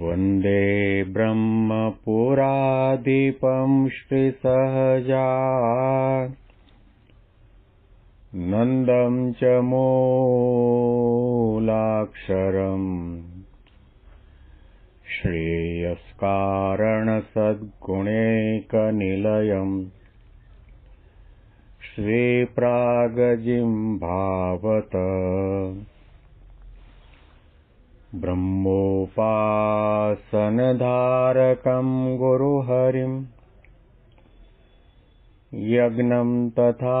वन्दे ब्रह्मपुराधिपं श्रीसहजा नन्दं च मूलाक्षरम् श्रेयस्कारणसद्गुणैकनिलयम् श्रीप्रागजिम्भावत ब्रह्मोपासनधारकं गुरुहरिम् यज्ञं तथा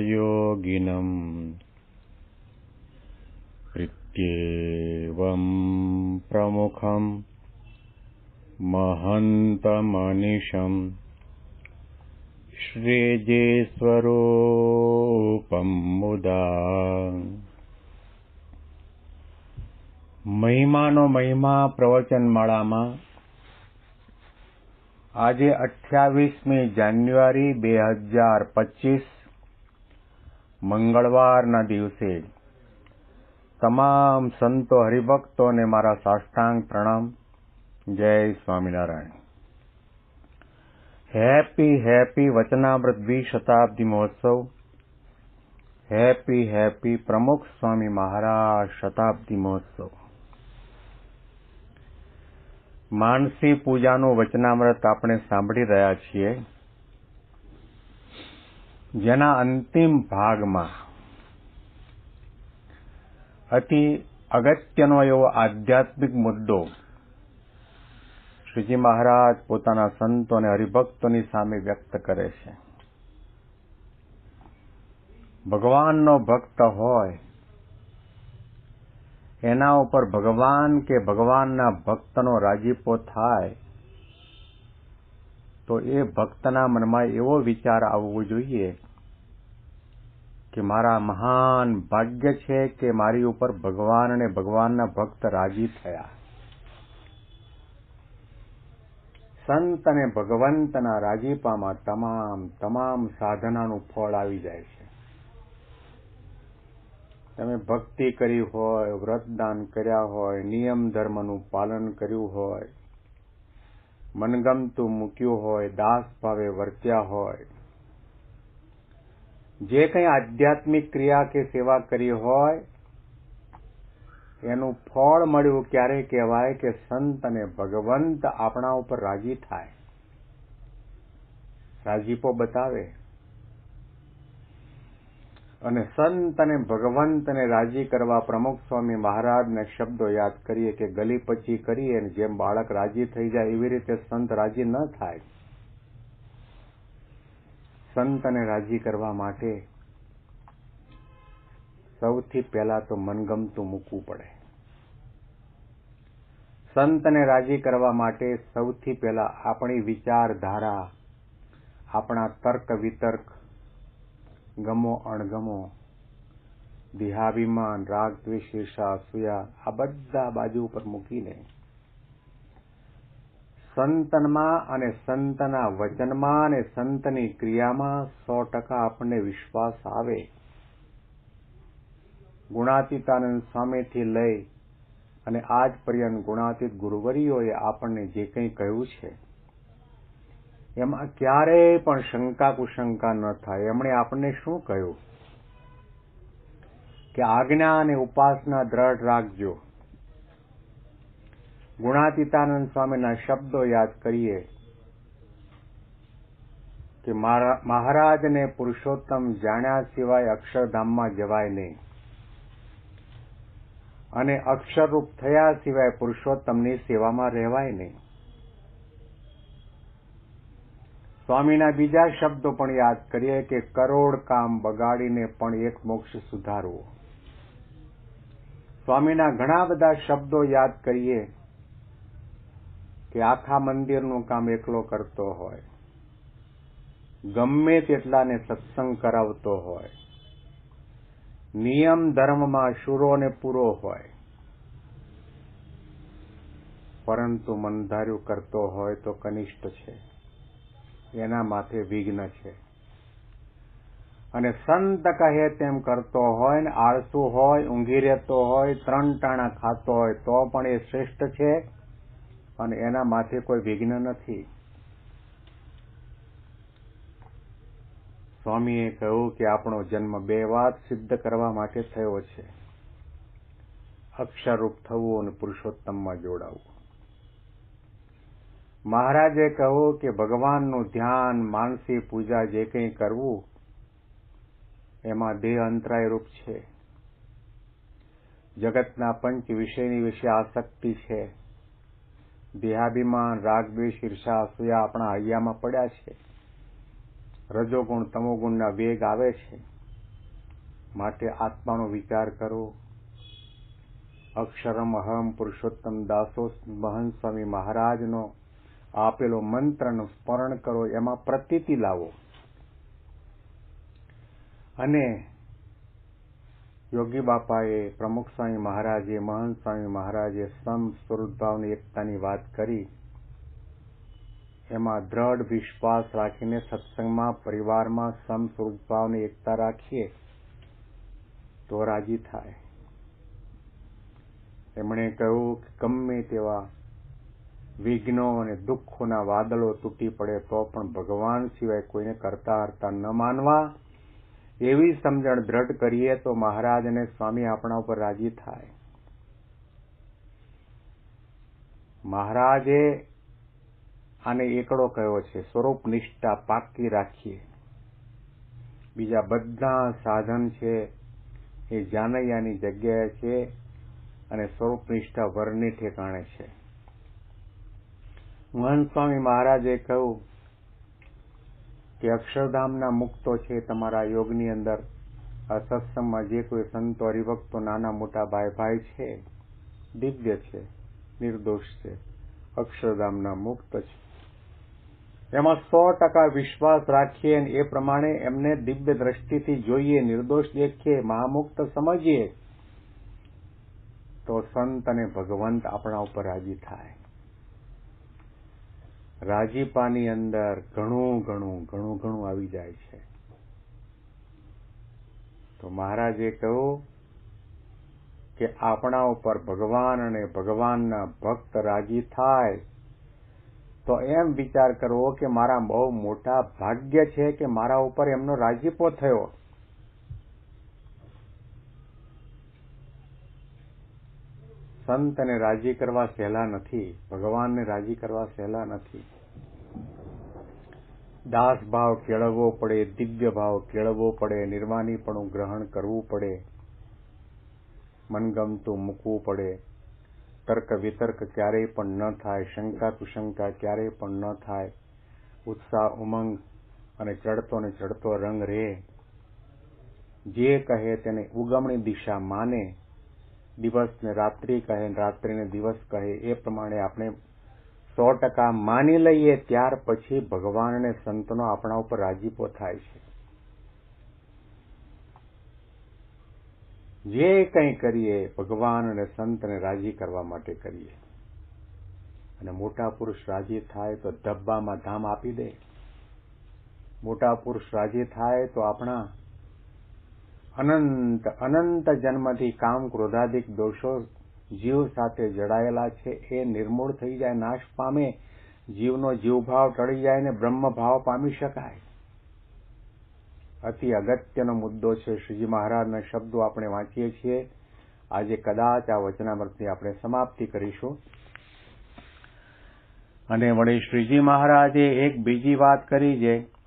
योगिनम् इत्येवं प्रमुखम् महन्तमनिशम् श्रीजेस्वरूपं मुदा મહિમાનો મહિમા પ્રવચનમાળામાં આજે અઠ્યાવીસમી જાન્યુઆરી બે હજાર પચીસ મંગળવારના દિવસે તમામ સંતો હરિભક્તોને મારા સાષ્ટાંગ પ્રણામ. જય સ્વામિનારાયણ. હેપી હેપી વચનામૃત દ્વિશતાબ્દી મહોત્સવ. હેપી હેપી પ્રમુખ સ્વામી મહારાજ શતાબ્દી મહોત્સવ. માનસી પૂજાનું વચનામૃત આપણે સાંભળી રહ્યા છીએ. જેના અંતિમ ભાગમાં અતિ અગત્યનો એવો આધ્યાત્મિક મુદ્દો શ્રીજી મહારાજ પોતાના સંતો અને હરિભક્તોની સામે વ્યક્ત કરે છે. ભગવાનનો ભક્ત હોય એના ઉપર ભગવાન કે ભગવાનના ભક્તનો રાજીપો થાય, તો એ ભક્તના મનમાં એવો વિચાર આવવો જોઈએ કે મારા મહાન ભાગ્ય છે કે મારી ઉપર ભગવાન અને ભગવાનના ભક્ત રાજી થયા. સંત અને ભગવંતના રાજીપામાં તમામ તમામ સાધનાનું ફળ આવી જાય છે. તમે ભક્તિ કરી હોય, વ્રતદાન કર્યા હોય, નિયમ ધર્મનું પાલન કર્યું હોય, મનગમતું મૂક્યું હોય, દાસ ભાવે વર્ત્યા હોય, જે કંઈ આધ્યાત્મિક ક્રિયા કે સેવા કરી હોય, એનું ફળ મળ્યું ક્યારે કહેવાય કે સંત અને ભગવંત આપણા ઉપર રાજી થાય. રાજીપો બતાવે. અને સંત અને ભગવંતને રાજી કરવા પ્રમુખ સ્વામી મહારાજને શબ્દો યાદ કરીએ કે ગલી પચી કરીએ જેમ બાળક રાજી થઈ જાય એવી રીતે સંત રાજી ન થાય. સંતને રાજી કરવા માટે સૌથી પહેલા તો મનગમતું મૂકવું પડે. સંતને રાજી કરવા માટે સૌથી પહેલા આપણી વિચારધારા, આપણા તર્ક વિતર્ક ગમો અણગમો. દેહાભિમાન, રાગ, દ્વેષ, ઈર્ષા, અસૂયા, આ બધા બાજુ ઉપર મૂકીને સંતનમાં અને સંતના વચનમાં અને સંતની ક્રિયામાં સો ટકા આપણને વિશ્વાસ આવે. ગુણાતીતાનંદ સ્વામીથી લઈ અને આજ પર્યંત ગુણાતીત ગુરુવરીઓએ આપણને જે કંઈ કહ્યું છે એમાં ક્યારેય પણ શંકા કુશંકા ન થાય. એમણે આપણને શું કહ્યું? કે આજ્ઞા અને ઉપાસના દ્રઢ રાખજો. ગુણાતીતાનંદ સ્વામીના શબ્દો યાદ કરીએ કે મહારાજને પુરુષોત્તમ જાણ્યા સિવાય અક્ષરધામમાં જવાય નહીં. અને અક્ષરરૂપ થયા સિવાય પુરુષોત્તમની સેવામાં રહેવાય નહીં. સ્વામીના બીજા શબ્દો પણ યાદ કરીએ કે કરોડ કામ બગાડીને પણ એક મોક્ષ સુધારવો. સ્વામીના ઘણા બધા શબ્દો યાદ કરીએ કે આખા મંદિરનું કામ એકલો કરતો હોય. ગમે તેટલાને સત્સંગ કરાવતો હોય. નિયમ ધર્મમાં શુરો ને પૂરો હોય. પરંતુ મંધાર્યું કરતો હોય તો કનિષ્ઠ છે. એના માથે વિઘ્ન છે. અને સંત કહે તેમ કરતો હોય ને આળસુ હોય, ઊંઘી રહેતો હોય, ત્રણ ટાણા ખાતો હોય, તો પણ એ શ્રેષ્ઠ છે અને એના માથે કોઈ વિઘ્ન નથી. સ્વામીએ કહ્યું કે આપણો જન્મ બે વાત સિદ્ધ કરવા માટે થયો છે. અક્ષરરૂપ થવું અને પુરુષોત્તમમાં જોડાવું. મહારાજે કહ્યું કે ભગવાનનું ધ્યાન માનસી પૂજા જે કંઈ કરવું, એમાં દેહ અંતરાય રૂપ છે. જગતના પંચ વિષયની વિશે આસક્તિ છે. દેહાભિમાન રાગ દ્વેષ ઈર્ષા, અસૂયા આપણા હૈયામાં પડ્યા છે. રજોગુણ, તમોગુણના વેગ આવે છે. માટે આત્માનો વિચાર કરો. અક્ષરમ અહમ પુરુષોત્તમ દાસો મહન સ્વામી મહારાજનો આપેલો મંત્રનું સ્મરણ કરો, એમાં પ્રતીતિ લાવો. અને યોગી બાપાએ, પ્રમુખ સ્વામી મહારાજે મહંત સ્વામી મહારાજે સમ સ્વરૂપભાવની એકતાની વાત કરી. એમાં દ્રઢ વિશ્વાસ રાખીને સત્સંગમાં, પરિવારમાં સમ સ્વરૂપભાવની એકતા રાખીએ તો રાજી થાય. એમણે કહ્યું કે ગમે તેવા વિઘ્નો અને દુઃખોના વાદળો તૂટી પડે તો પણ ભગવાન સિવાય કોઈને કરતા હરતા ન માનવા? એવી સમજણ દ્રઢ કરીએ તો મહારાજ અને સ્વામી આપણા ઉપર રાજી થાય. મહારાજે આને એકડો કયો છે? સ્વરૂપ નિષ્ઠા પાકી રાખીએ. બીજા બધા સાધન છે, એ જાનૈયાની જગ્યાએ છે અને સ્વરૂપ નિષ્ઠા વરની ઠેકાણે છે. મહંત મહારાજે કહ્યું કે અક્ષરધામના મુક્તો છે તમારા યોગની અંદર. આ જે કોઈ સંતો હરિભક્તો, નાના મોટા ભાઈ ભાઈ છે, દિવ્ય છે, નિર્દોષ છે, અક્ષરધામના મુક્ત છે. એમાં સો ટકા વિશ્વાસ રાખીએ એ પ્રમાણે એમને દિવ્ય દ્રષ્ટિથી જોઈએ, નિર્દોષ દેખીએ, મહામુક્ત સમજીએ, તો સંત અને ભગવંત આપણા ઉપર રાજી થાય. રાજીપાની અંદર ઘણું ઘણું ઘણું ઘણું આવી જાય છે. તો મહારાજે કહ્યું કે આપણા ઉપર ભગવાન અને ભગવાનના ભક્ત રાજી થાય, તો એમ વિચાર કરવો કે મારા બહુ મોટા ભાગ્ય છે કે મારા ઉપર એમનો રાજીપો થયો. સંતને રાજી કરવા સહેલા નથી, ભગવાનને રાજી કરવા સહેલા નથી. દાસ ભાવ કેળવવો પડે, દિવ્ય ભાવ કેળવવો પડે, નિર્વાણીપણું ગ્રહણ કરવું પડે, મનગમતું મૂકવું પડે. તર્ક વિતર્ક ક્યારેય પણ ન થાય, શંકા કુશંકા ક્યારેય પણ ન થાય. ઉત્સાહ ઉમંગ અને ચડતો ને ચડતો રંગ રહે જે કહે તેને ઉગમણી દિશા માને દિવસને રાત્રિ કહે રાત્રિને દિવસ કહે, એ પ્રમાણે આપણે સો ટકા માની લઈએ ત્યાર પછી ભગવાન અને સંતનો આપણા ઉપર રાજીપો થાય છે. જે કંઈ કરીએ, ભગવાન અને સંતને રાજી કરવા માટે કરીએ. અને મોટા પુરુષ રાજી થાય તો ધબ્બામાં ધામ આપી દે. મોટા પુરુષ રાજી થાય તો આપણા અનંત અનંત જન્મથી કામ ક્રોધાધિક દોષો જીવ સાથે જડાયેલા છે. એ નિર્મૂળ થઈ જાય, નાશ પામે, જીવનો જીવભાવ ટળી જાય ને બ્રહ્મભાવ પામી શકાય. અતિ અગત્યનો મુદ્દો છે, શ્રીજી મહારાજના શબ્દો આપણે વાંચીએ છીએ. આજે કદાચ આ વચનામૃતની આપણે સમાપ્તિ કરીશું. અને વળી શ્રીજી મહારાજે એક બીજી વાત કરી છે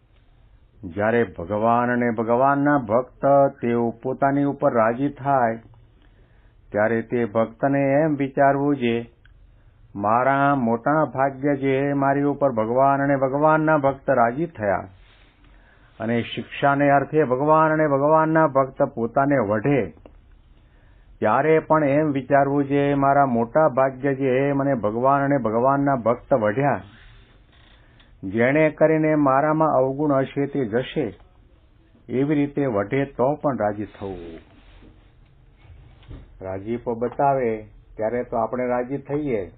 જ્યારે ભગવાન અને ભગવાનના ભક્ત તેઓ પોતાની ઉપર રાજી થાય, ત્યારે તે ભક્તને એમ વિચારવું છે, મારા મોટા ભાગ્ય જે મારી ઉપર ભગવાન અને ભગવાનના ભક્ત રાજી થયા અને શિક્ષાને અર્થે ભગવાન અને ભગવાનના ભક્ત પોતાને વઢે, ત્યારે પણ એમ વિચારવું છે, મારા મોટા ભાગ્ય જે મને ભગવાન અને ભગવાનના ભક્ત વઢ્યા જેણે કરીને મારામાં અવગુણ હશે તે જશે. એવી રીતે વઢે તો પણ રાજી થવું. રાજીપો બતાવે, ત્યારે તો આપણે રાજી થઈએ.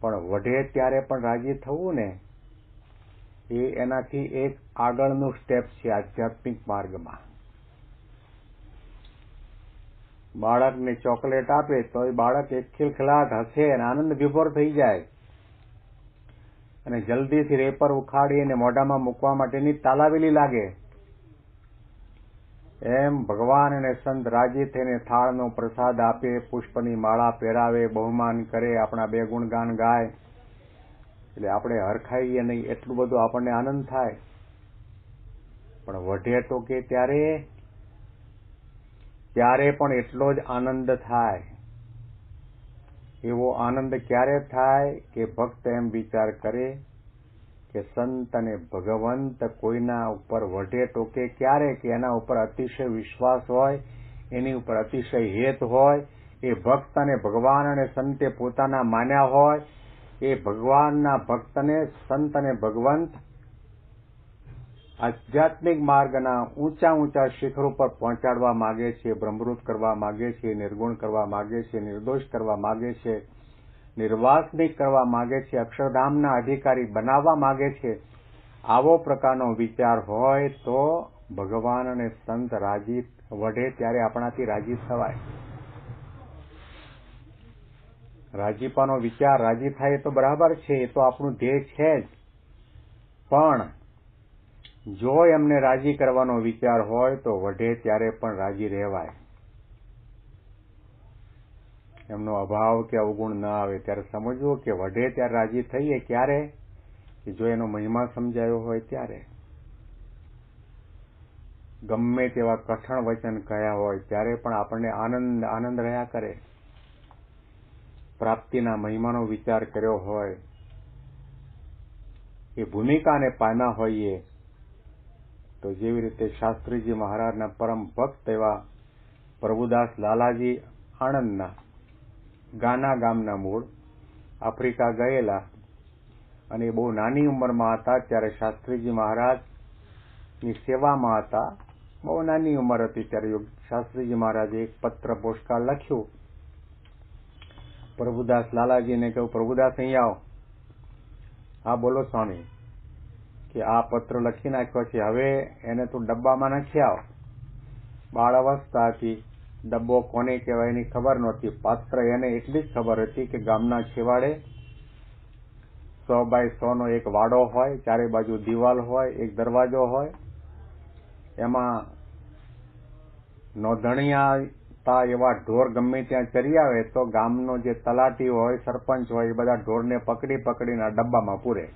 પણ વઢે ત્યારે પણ રાજી થવું ને, એ એનાથી એક આગળનું સ્ટેપ છે આધ્યાત્મિક માર્ગમાં. બાળકને ચોકલેટ આપે તો એ બાળક એક ખિલખિલાટ હશે અને આનંદ વિભોર થઈ જાય. અને જલ્દીથી રેપર ઉખાડી અને મોઢામાં મૂકવા માટેની તાલાવેલી લાગે. એમ ભગવાન અને સંત રાજી થઈને થાળનો પ્રસાદ આપે, પુષ્પની માળા પહેરાવે, બહુમાન કરે, આપણા બે ગુણગાન ગાય. એટલે આપણે હરખાઈએ નહીં, એટલું બધું આપણને આનંદ થાય. પણ વઢે ટોકે ત્યારે? ત્યારે પણ એટલો જ આનંદ થાય. એવો આનંદ ક્યારે થાય કે ભક્ત એમ વિચાર કરે કે સંત અને ભગવંત કોઈના ઉપર વઢે ટોકે ક્યારે કે એના ઉપર અતિશય વિશ્વાસ હોય, એની ઉપર અતિશય હેત હોય, એ ભક્ત અને ભગવાન અને સંતે પોતાના માન્યા હોય, એ ભગવાનના ભક્તને સંત અને ભગવંત આધ્યાત્મિક માર્ગના ઊંચા ઊંચા શિખર ઉપર પહોંચાડવા માગે છે બ્રહ્મરૂપ કરવા માગે છે, નિર્ગુણ કરવા માગે છે, નિર્દોષ કરવા માગે છે, નિર્વાસનિક કરવા માગે છે, અક્ષરધામના અધિકારી બનાવવા માગે છે, આવો પ્રકારનો વિચાર હોય તો ભગવાન અને સંત રાજી વઢે ત્યારે આપણાથી રાજી થવાય. રાજીપાનો વિચાર રાજી થાય તો બરાબર છે, એ તો આપણું ધ્યેય છે જ. પણ જો એમને રાજી કરવાનો વિચાર હોય તો વઢે ત્યારે પણ રાજી રહેવાય. એમનો અભાવ કે અવગુણ ન આવે ત્યારે સમજવું કે વઢે ત્યારે રાજી થઈએ ક્યારે? કે જો એનો મહિમા સમજાયો હોય ત્યારે. ગમે તેવા કઠણ વચન કયા હોય ત્યારે પણ આપણને આનંદ આનંદ રહ્યા કરે. પ્રાપ્તિના મહિમાનો વિચાર કર્યો હોય, એ ભૂમિકાને પાના હોઈએ તો જેવી રીતે શાસ્ત્રીજી મહારાજના પરમ ભક્ત એવા પ્રભુદાસ લાલાજી આણંદના ગાના ગામના મૂળ આફ્રિકા ગયેલા અને બહુ નાની ઉંમરમાં હતા ત્યારે શાસ્ત્રીજી મહારાજની સેવામાં હતા. બહુ નાની ઉંમર હતી ત્યારે શાસ્ત્રીજી મહારાજે એક પત્ર પોસ્ટકાર્ડ લખ્યું. પ્રભુદાસ લાલાજીને કહ્યું, પ્રભુદાસ અહીં આવો. હા, બોલો સ્વામી. કે આ પત્ર લખી નાખ્યો છે. હવે એને તું ડબ્બામાં નાખી આવ. બાળ અવસ્થા હતી ડબ્બો કોને કહેવાય એની ખબર નહોતી. પાત્ર એને એટલી જ ખબર હતી કે ગામના છેવાડે સો બાય સોનો એક વાડો હોય, ચારે બાજુ દિવાલ હોય, એક દરવાજો હોય. એમાં નોંધણીયાતા એવા ઢોર ગમે ત્યાં ચરી આવે, તો ગામનો જે તલાટી હોય, સરપંચ હોય, એ બધા ઢોરને પકડી પકડીને ડબ્બામાં પૂરે.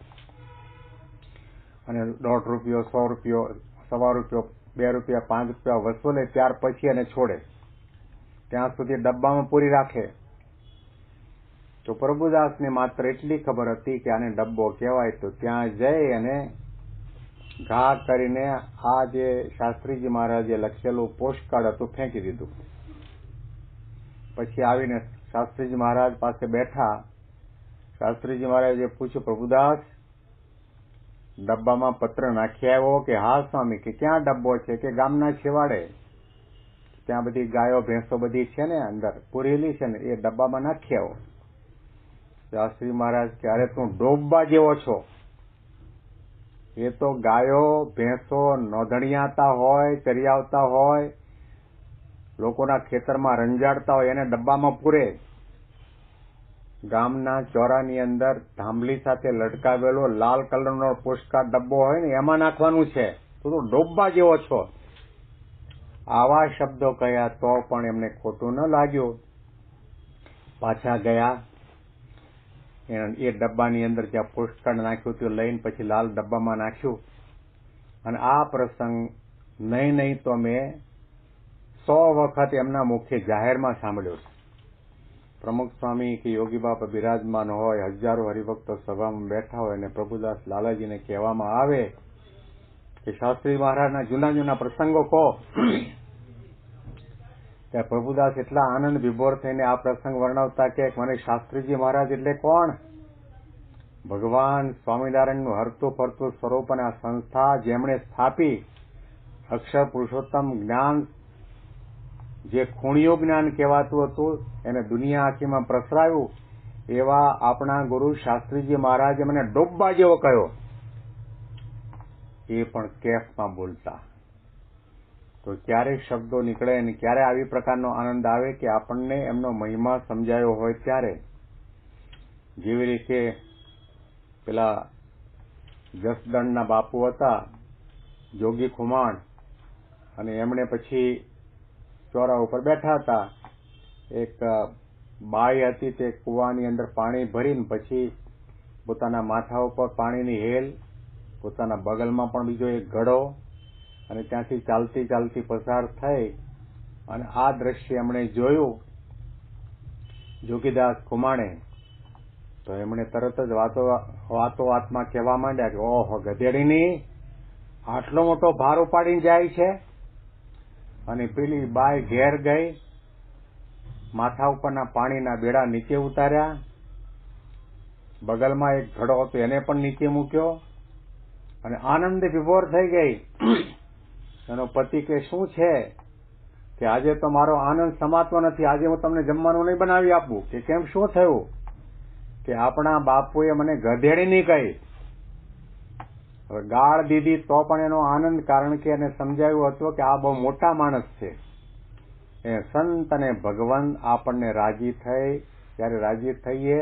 અને દોઢ રૂપિયો, સો રૂપિયો, સવા રૂપિયો, બે રૂપિયા, પાંચ રૂપિયા વસૂલે ત્યાર પછી એને છોડે. ત્યાં સુધી ડબ્બામાં પૂરી રાખે. તો પ્રભુદાસને માત્ર એટલી ખબર હતી કે આને ડબ્બો કહેવાય તો ત્યાં જઈ અને ઘા કરીને આ જે શાસ્ત્રીજી મહારાજે લખેલું પોસ્ટકાર્ડ હતું, ફેંકી દીધું. પછી આવીને શાસ્ત્રીજી મહારાજ પાસે બેઠા. શાસ્ત્રીજી મહારાજે પૂછ્યું, પ્રભુદાસ ડબ્બામાં પત્ર નાખી આવ્યો કે, હા, સ્વામી, કે ક્યાં ડબ્બો છે? કે ગામના છેવાડે? ત્યાં બધી ગાયો, ભેંસો બધી છે ને અંદર, પૂરેલી છે ને, એ ડબ્બામાં નાખી આવો. શાસ્ત્રી મહારાજ કે અરે તું ડોબવા જેવો છો? એ તો ગાયો, ભેંસો નોંધણિયાતા હોય, ચરિયાવતા હોય, લોકોના ખેતરમાં રંજાડતા હોય, એને ડબ્બામાં પૂરે. ગામના ચોરાની અંદર ધાંભલી સાથે લટકાવેલો લાલ કલરનો પોસ્ટકાર્ડ ડબ્બો હોય ને, એમાં નાખવાનું છે. તું તો ડોબવા જેવો છો. આવા શબ્દો કહ્યા તો પણ એમને ખોટું ન લાગ્યું. પાછા ગયા. એ ડબ્બાની અંદર જ્યાં પોસ્ટકાર્ડ નાખ્યું તે લઈને પછી લાલ ડબ્બામાં નાખ્યું. અને આ પ્રસંગ નહીં નહીં તો મેં સો વખત એમના મુખે જાહેરમાં સાંભળ્યો છે. પ્રમુખ સ્વામી કે યોગી બાપા બિરાજમાન હોય, હજારો હરિભક્તો સભામાં બેઠા હોય અને પ્રભુદાસ લાલાજીને કહેવામાં આવે કે, શાસ્ત્રી મહારાજના જૂના જૂના પ્રસંગો કહો. ત્યાં પ્રભુદાસ એટલા આનંદ વિભોર થઈને આ પ્રસંગ વર્ણવતા કે, મને શાસ્ત્રીજી મહારાજ એટલે કોણ? ભગવાન સ્વામિનારાયણનું હરતું ફરતું સ્વરૂપ અને આ સંસ્થા જેમણે સ્થાપી અક્ષર પુરુષોત્તમ જ્ઞાન જે ખૂણિયો જ્ઞાન કહેવાતું હતું, એને દુનિયા આખીમાં પ્રસરાયું, એવા આપણા ગુરુ શાસ્ત્રીજી મહારાજે મને ડોબ્બા જેવો કહ્યો. એ પણ કેફમાં બોલતા. તો ક્યારે શબ્દો નીકળે અને ક્યારે આવી પ્રકારનો આનંદ આવે કે આપણને એમનો મહિમા સમજાયો હોય ત્યારે? જેવી રીતે પેલા જસદણના બાપુ હતા, જોગી ખુમાણ, અને એમણે પછી ચોરા ઉપર બેઠા હતા. એક બાઈ હતી તે કુવાની અંદર પાણી ભરીને પછી પોતાના માથા ઉપર પાણીની હેલ, પોતાના બગલમાં પણ બીજો એક ઘડો અને ત્યાંથી ચાલતી ચાલતી પસાર થઈ અને આ દ્રશ્ય એમણે જોયું. જોગીદાસ કુમાણે તો એમણે તરત જ વાતો વાતો વાતમાં કહેવા માંડ્યા કે, ઓહો, ગધેડીની, આટલો મોટો ભાર ઉપાડીને જાય છે? અને પેલી બાય ઘેર ગઈ, માથા ઉપરના પાણીના બેડા નીચે ઉતાર્યા. બગલમાં એક ઘડો હતો, એને પણ નીચે મૂક્યો અને આનંદ વિભોર થઈ ગઈ. એનો પતિ કે, શું છે? કે આજે તો મારો આનંદ સમાતો નથી, આજે હું તમને જમવાનું નહીં બનાવી આપું. કે, કેમ? શું થયું? કે આપણા બાપુએ મને ગધેડી નહીં કહી. હવે ગાળ દીધી તો પણ એનો આનંદ, કારણ કે એને સમજાવ્યું હતું કે આ બહુ મોટા માણસ છે. એ સંત અને ભગવાન આપણને રાજી થઈ ત્યારે રાજી થઈએ,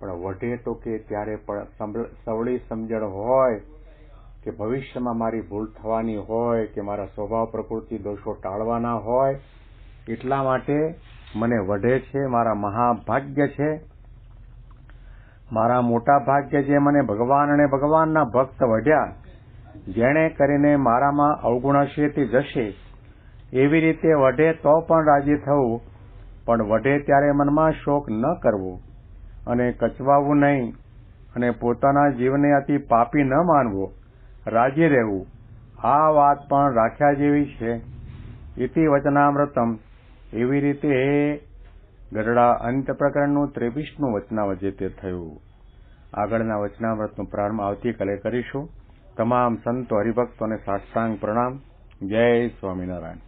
પણ વઢે તો કે ત્યારે પણ સવળી સમજણ હોય કે ભવિષ્યમાં મારી ભૂલ થવાની હોય, કે મારા સ્વભાવ પ્રકૃતિ દોષો ટાળવાના હોય, એટલા માટે મને વઢે છે, મારા મહાભાગ્ય છે. મારા મોટા ભાગ્ય જે મને ભગવાન અને ભગવાનના ભક્ત વઢ્યા, જેણે કરીને મારામાં અવગુણ હશે તે જશે, એવી રીતે વઢે તો પણ રાજી થવું, પણ વઢે ત્યારે મનમાં શોક ન કરવો અને કચવાવું નહીં અને પોતાના જીવને અતિ પાપી ન માનવો, રાજી રહેવું. આ વાત પણ રાખ્યા જેવી છે. ઇતિ વચનામૃતમ. એવી રીતે હે ગરડા અંત પ્રકરણનું ત્રેવીસનું વચનાવજે તે થયું. આગળના વચનામૃતનો પ્રારંભ આવતીકાલે કરીશું. તમામ સંતો હરિભક્તોને સાષ્ટાંગ પ્રણામ. જય સ્વામિનારાયણ.